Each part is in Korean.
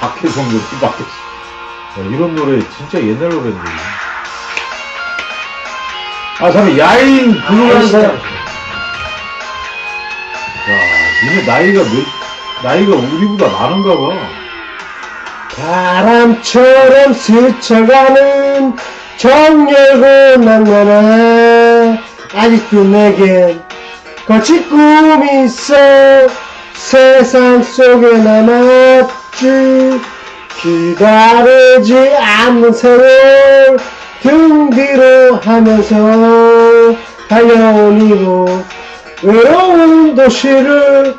박혜성 노래, 박혜성. 야, 이런 노래 진짜 옛날 노래인데. 아, 잠깐, 야인 부르는 사람. 야, 니네 나이가 몇, 나이가 우리보다 많은가 봐. 바람처럼 스쳐가는 정열고 낭만아 아직도 내겐 거친 꿈이 있어 세상 속에 남 았지 기다리지 않는 세월 등 뒤로 하면서 이곳 외로운 도시를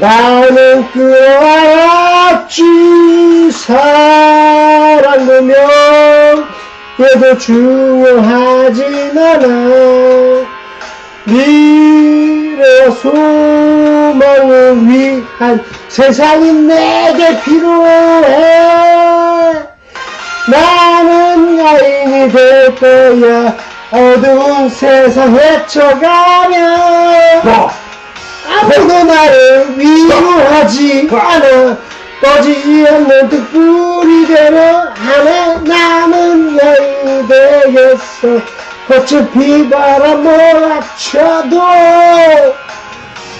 나는 끌어왔지. 사랑되면 얘도 중요하진 않아. 미래와 소망을 위 한 세상이 내게 필요해. 나는 야인이 될 거야. 어두운 세상 헤쳐가며. 아무도 나를 위로하지 않아. 꺼지지 않는 등불이 되려 하네 남은 여인이 되겠어. 거친 비바람 몰아쳐도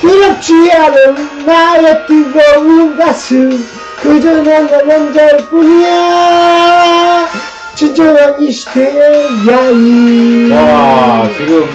두렵지 않은 나의 뜨거운 가슴 그저 내가 남자일 뿐이야. 진정한 이 시대의 야인. 와, 지금